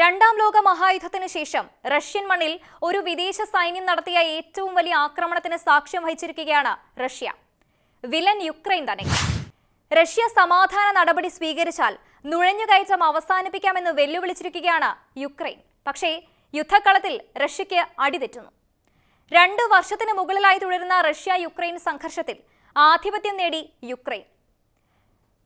രണ്ടാം ലോക മഹായുദ്ധത്തിന് ശേഷം റഷ്യൻ മണ്ണിൽ ഒരു വിദേശ സൈന്യം നടത്തിയ ഏറ്റവും വലിയ ആക്രമണത്തിന് സാക്ഷ്യം വഹിച്ചിരിക്കുകയാണ് റഷ്യ. വിലൻ യുക്രൈൻ തന്നെ. റഷ്യ സമാധാന നടപടി സ്വീകരിച്ചാൽ നുഴഞ്ഞുകയറ്റം അവസാനിപ്പിക്കാമെന്ന് വെല്ലുവിളിച്ചിരിക്കുകയാണ് യുക്രൈൻ. പക്ഷേ യുദ്ധക്കളത്തിൽ റഷ്യയ്ക്ക് അടിതെറ്റുന്നു. രണ്ടു വർഷത്തിന് മുകളിലായി തുടരുന്ന റഷ്യ യുക്രൈൻ സംഘർഷത്തിൽ ആധിപത്യം നേടി യുക്രൈൻ.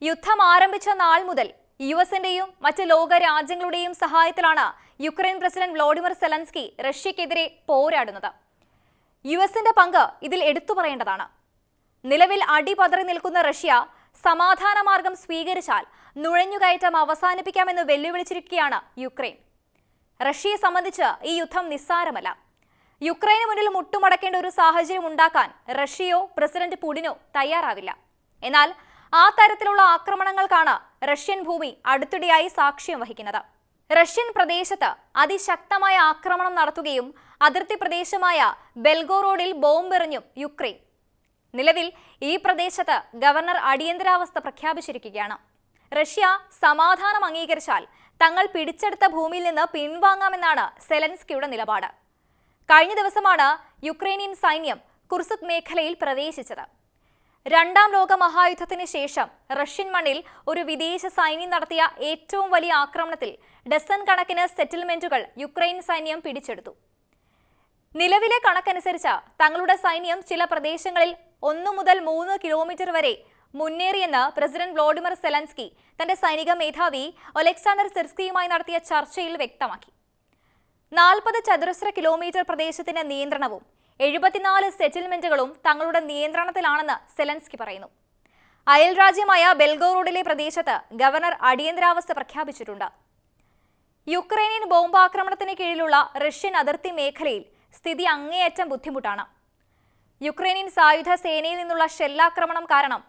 യുദ്ധം ആരംഭിച്ച നാൾ മുതൽ യു എസിന്റെയും മറ്റ് ലോക രാജ്യങ്ങളുടെയും സഹായത്തിലാണ് യുക്രൈൻ പ്രസിഡന്റ് വ്ളോഡിമിർ സെലൻസ്കി റഷ്യക്കെതിരെ പോരാടുന്നത്. യു എസിന്റെ പങ്ക് ഇതിൽ എടുത്തു പറയേണ്ടതാണ്. നിലവിൽ അടിപതറി നിൽക്കുന്ന റഷ്യ സമാധാന മാർഗം സ്വീകരിച്ചാൽ നുഴഞ്ഞുകയറ്റം അവസാനിപ്പിക്കാമെന്ന് വെല്ലുവിളിച്ചിരിക്കുകയാണ് യുക്രൈൻ. റഷ്യയെ സംബന്ധിച്ച് ഈ യുദ്ധം നിസ്സാരമല്ല. യുക്രൈന് മുന്നിൽ മുട്ടുമടക്കേണ്ട ഒരു സാഹചര്യം ഉണ്ടാക്കാൻ റഷ്യയോ പ്രസിഡന്റ് പുടിനോ തയ്യാറാവില്ല. എന്നാൽ ആ തരത്തിലുള്ള ആക്രമണങ്ങൾക്കാണ് റഷ്യൻ ഭൂമി അടുത്തിടെയായി സാക്ഷ്യം വഹിക്കുന്നത്. റഷ്യൻ പ്രദേശത്ത് അതിശക്തമായ ആക്രമണം നടത്തുകയും അതിർത്തി പ്രദേശമായ ബെൽഗോറോഡിൽ ബോംബെറിഞ്ഞും യുക്രൈൻ. നിലവിൽ ഈ പ്രദേശത്ത് ഗവർണർ അടിയന്തരാവസ്ഥ പ്രഖ്യാപിച്ചിരിക്കുകയാണ്. റഷ്യ സമാധാനം അംഗീകരിച്ചാൽ തങ്ങൾ പിടിച്ചെടുത്ത ഭൂമിയിൽ നിന്ന് പിൻവാങ്ങാമെന്നാണ് സെലൻസ്കിയുടെ നിലപാട്. കഴിഞ്ഞ ദിവസമാണ് യുക്രൈനിയൻ സൈന്യം കുർസുക് മേഖലയിൽ പ്രവേശിച്ചത്. രണ്ടാം ലോക മഹായുദ്ധത്തിന് ശേഷം റഷ്യൻ മണ്ണിൽ ഒരു വിദേശ സൈന്യം നടത്തിയ ഏറ്റവും വലിയ ആക്രമണത്തിൽ ഡസൻ കണക്കിന് സെറ്റിൽമെന്റുകൾ യുക്രൈൻ സൈന്യം പിടിച്ചെടുത്തു. നിലവിലെ കണക്കനുസരിച്ച് തങ്ങളുടെ സൈന്യം ചില പ്രദേശങ്ങളിൽ ഒന്നു മുതൽ മൂന്ന് കിലോമീറ്റർ വരെ മുന്നേറിയെന്ന് പ്രസിഡന്റ് വ്ളോഡിമിർ സെലൻസ്കി തന്റെ സൈനിക മേധാവി ഒലക്സാണ്ടർ സിർസ്കിയുമായി നടത്തിയ ചർച്ചയിൽ വ്യക്തമാക്കി. നാൽപ്പത് ചതുരശ്ര കിലോമീറ്റർ പ്രദേശത്തിന്റെ നിയന്ത്രണവും എഴുപത്തിനാല് സെറ്റിൽമെന്റുകളും തങ്ങളുടെ നിയന്ത്രണത്തിലാണെന്ന് സെലൻസ്കി പറയുന്നു. അയൽ രാജ്യമായ ബെൽഗോറോഡിലെ പ്രദേശത്ത് ഗവർണർ അടിയന്തരാവസ്ഥ പ്രഖ്യാപിച്ചിട്ടുണ്ട്. യുക്രൈനിയൻ ബോംബാക്രമണത്തിന് കീഴിലുള്ള റഷ്യൻ അതിർത്തി മേഖലയിൽ സ്ഥിതി അങ്ങേയറ്റം ബുദ്ധിമുട്ടാണ്. യുക്രൈനിയൻ സായുധ സേനയിൽ നിന്നുള്ള ഷെല്ലാക്രമണം കാരണം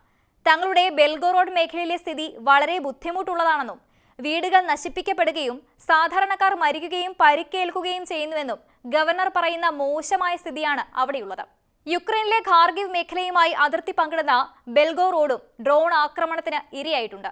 തങ്ങളുടെ ബെൽഗോറോഡ് മേഖലയിലെ സ്ഥിതി വളരെ ബുദ്ധിമുട്ടുള്ളതാണെന്നും വീടുകൾ നശിപ്പിക്കപ്പെടുകയും സാധാരണക്കാർ മരിക്കുകയും പരിക്കേൽക്കുകയും ചെയ്യുന്നുവെന്നും ഗവർണർ പറയുന്ന മോശമായ സ്ഥിതിയാണ് അവിടെയുള്ളത്. യുക്രൈനിലെ ഖാർഗിവ് മേഖലയുമായി അതിർത്തി പങ്കിടുന്ന ബെൽഗോ റോഡും ഡ്രോൺ ആക്രമണത്തിന് ഇരയായിട്ടുണ്ട്.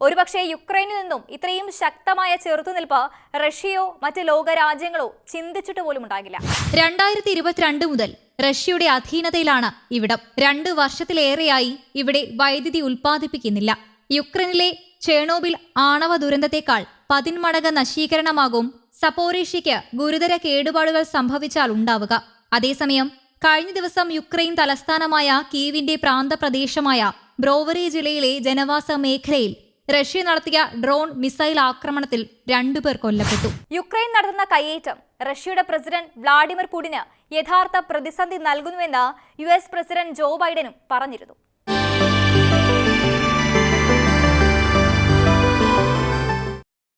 ഒരുപക്ഷെ യുക്രൈനിൽ നിന്നും ഇത്രയും ശക്തമായ ചെറുത്തുനിൽപ്പ് റഷ്യയോ മറ്റ് ലോകരാജ്യങ്ങളോ ചിന്തിച്ചിട്ട് പോലും ഉണ്ടാകില്ല. രണ്ടായിരത്തി ഇരുപത്തിരണ്ട് മുതൽ റഷ്യയുടെ അധീനതയിലാണ് ഇവിടം. രണ്ട് വർഷത്തിലേറെയായി ഇവിടെ വൈദ്യുതി ഉൽപ്പാദിപ്പിക്കുന്നില്ല. യുക്രൈനിലെ ചേണോബിൽ ആണവ ദുരന്തത്തെക്കാൾ പതിന്മടങ്ങ് നശീകരണമാകും സപ്പോറേഷ്യയ്ക്ക് ഗുരുതര കേടുപാടുകൾ സംഭവിച്ചാൽ ഉണ്ടാവുക. അതേസമയം കഴിഞ്ഞ ദിവസം യുക്രൈൻ തലസ്ഥാനമായ കീവിന്റെ പ്രാന്തപ്രദേശമായ ബ്രോവറി ജില്ലയിലെ ജനവാസ മേഖലയിൽ റഷ്യ നടത്തിയ ഡ്രോൺ മിസൈൽ ആക്രമണത്തിൽ രണ്ടുപേർ കൊല്ലപ്പെട്ടു. യുക്രൈൻ നടത്തുന്ന കയ്യേറ്റം റഷ്യയുടെ പ്രസിഡന്റ് വ്ളാഡിമിർ പുടിന് യഥാർത്ഥ പ്രതിസന്ധി നൽകുന്നുവെന്ന് യു എസ് പ്രസിഡന്റ് ജോ ബൈഡനും പറഞ്ഞിരുന്നു.